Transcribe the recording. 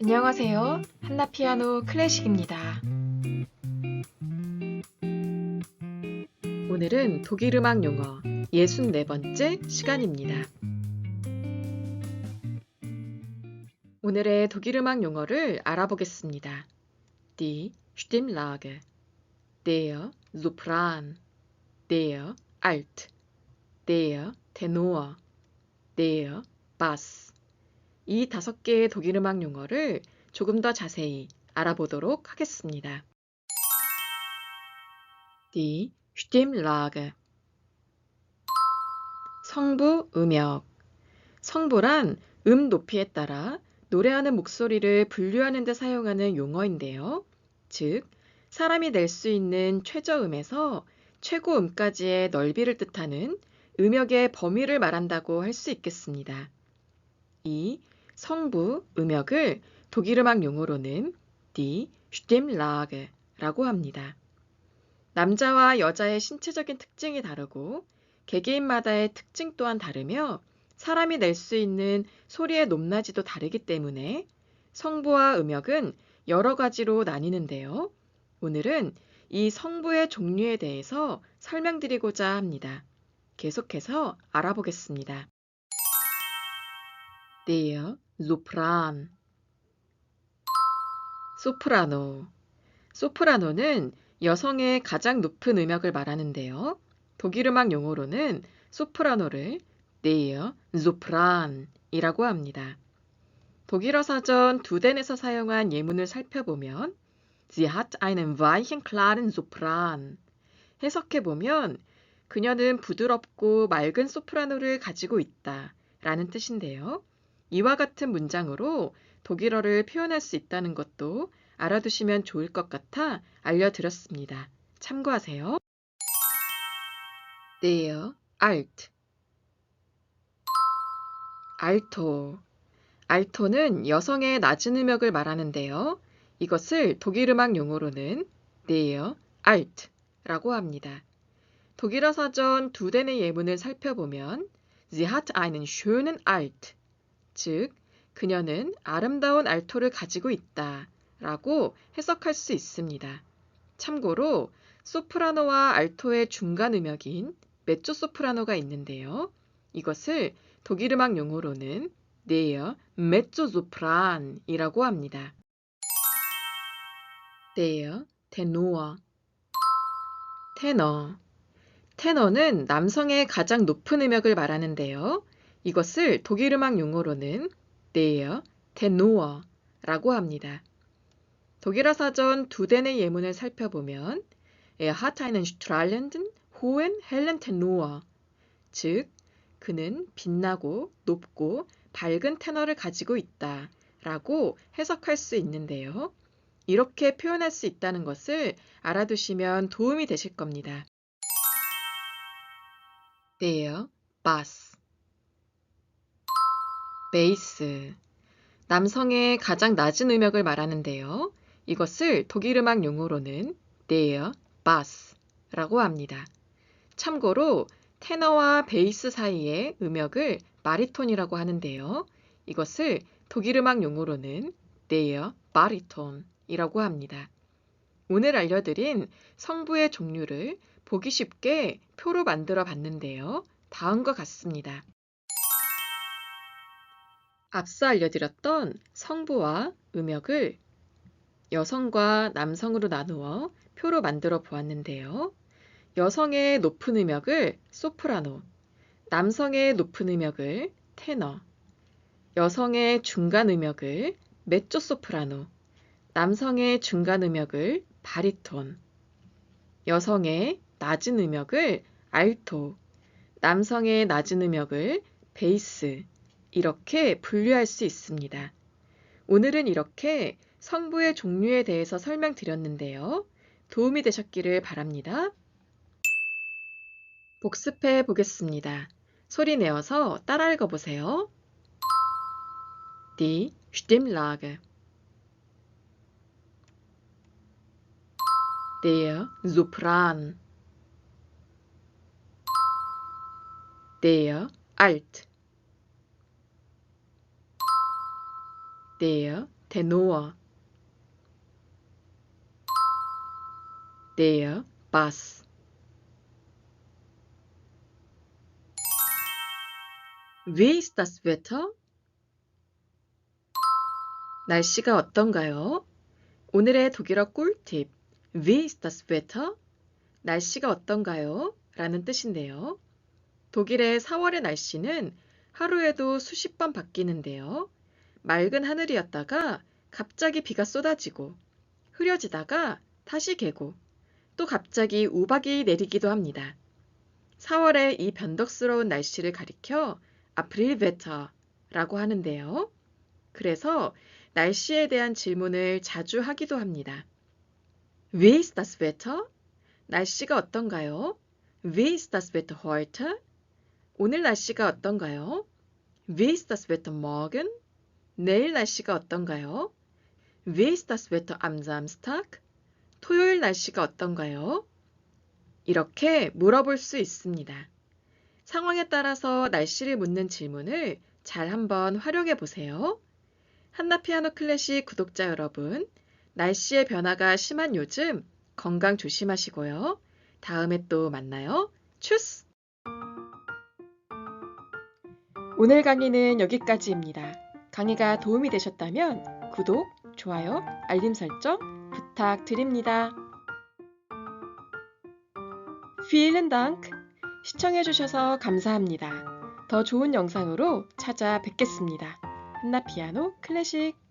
안녕하세요. 한나피아노 클래식입니다. 오늘은 독일 음악 용어 64번째 시간입니다. 오늘의 독일 음악 용어를 알아보겠습니다. Die Stimmlage, der Sopran, der Alt, der Tenor, der Bass. 이 다섯 개의 독일 음악 용어를 조금 더 자세히 알아보도록 하겠습니다. Die Stimmlage 성부 음역 성부란 음 높이에 따라 노래하는 목소리를 분류하는 데 사용하는 용어인데요. 즉, 사람이 낼 수 있는 최저음에서 최고음까지의 넓이를 뜻하는 음역의 범위를 말한다고 할 수 있겠습니다. 이 성부 음역을 독일 음악 용어로는 die Stimmlage라고 합니다. 남자와 여자의 신체적인 특징이 다르고 개개인마다의 특징 또한 다르며 사람이 낼 수 있는 소리의 높낮이도 다르기 때문에 성부와 음역은 여러 가지로 나뉘는데요. 오늘은 이 성부의 종류에 대해서 설명드리고자 합니다. 계속해서 알아보겠습니다. Sopran 소프라노 소프라노는 여성의 가장 높은 음역을 말하는데요. 독일 음악 용어로는 소프라노를 der Sopran이라고 합니다. 독일어 사전 두덴에서 사용한 예문을 살펴보면 Sie hat einen weichen, klaren Sopran 해석해 보면 그녀는 부드럽고 맑은 소프라노를 가지고 있다 라는 뜻인데요. 이와 같은 문장으로 독일어를 표현할 수 있다는 것도 알아두시면 좋을 것 같아 알려드렸습니다. 참고하세요. der Alt 알토 알토는 여성의 낮은 음역을 말하는데요. 이것을 독일 음악 용어로는 der Alt라고 합니다. 독일어 사전 두 den의 예문을 살펴보면 Sie hat einen schönen Alt 즉 그녀는 아름다운 알토를 가지고 있다 라고 해석할 수 있습니다. 참고로 소프라노와 알토의 중간 음역인 메조 소프라노가 있는데요. 이것을 독일 음악 용어로는 der Mezzosopran이라고 합니다. der Tenor 테너 테너는 남성의 가장 높은 음역을 말하는데요. 이것을 독일 음악 용어로는 der Tenor라고 합니다. 독일어 사전 두 den의 예문을 살펴보면 Er hat einen strahlenden, hohen, hellen Tenor 즉 그는 빛나고 높고 밝은 테너를 가지고 있다 라고 해석할 수 있는데요. 이렇게 표현할 수 있다는 것을 알아두시면 도움이 되실 겁니다. der Bass 베이스 남성의 가장 낮은 음역을 말하는데요. 이것을 독일 음악 용어로는 der Bass라고 합니다. 참고로 테너와 베이스 사이의 음역을 마리톤이라고 하는데요. 이것을 독일 음악 용어로는 der Bariton이라고 합니다. 오늘 알려드린 성부의 종류를 보기 쉽게 표로 만들어 봤는데요. 다음과 같습니다. 앞서 알려드렸던 성부와 음역을 여성과 남성으로 나누어 표로 만들어 보았는데요. 여성의 높은 음역을 소프라노, 남성의 높은 음역을 테너, 여성의 중간 음역을 메조소프라노, 남성의 중간 음역을 바리톤, 여성의 낮은 음역을 알토, 남성의 낮은 음역을 베이스, 이렇게 분류할 수 있습니다. 오늘은 이렇게 성부의 종류에 대해서 설명드렸는데요. 도움이 되셨기를 바랍니다. 복습해 보겠습니다. 소리 내어서 따라 읽어보세요. Die Stimmlage Der Sopran Der Alt der Tenor das Wetter? 날씨가 어떤가요? 오늘의 독일어 꿀팁. Wie ist das? 날씨가 어떤가요? 라는 뜻인데요. 독일의 4월의 날씨는 하루에도 수십 번 바뀌는데요. 맑은 하늘이었다가 갑자기 비가 쏟아지고 흐려지다가 다시 개고 또 갑자기 우박이 내리기도 합니다. 4월의 이 변덕스러운 날씨를 가리켜 아프릴 베터라고 하는데요. 그래서 날씨에 대한 질문을 자주 하기도 합니다. Wie ist das Wetter? 날씨가 어떤가요? Wie ist das Wetter heute? 오늘 날씨가 어떤가요? Wie ist das Wetter morgen? 내일 날씨가 어떤가요? Wie ist das Wetter am Samstag? 토요일 날씨가 어떤가요? 이렇게 물어볼 수 있습니다. 상황에 따라서 날씨를 묻는 질문을 잘 한번 활용해 보세요. 한나피아노 클래식 구독자 여러분, 날씨의 변화가 심한 요즘 건강 조심하시고요. 다음에 또 만나요. 추스! 오늘 강의는 여기까지입니다. 강의가 도움이 되셨다면 구독, 좋아요, 알림 설정 부탁드립니다. Vielen Dank! 시청해주셔서 감사합니다. 더 좋은 영상으로 찾아뵙겠습니다. 한나 피아노 클래식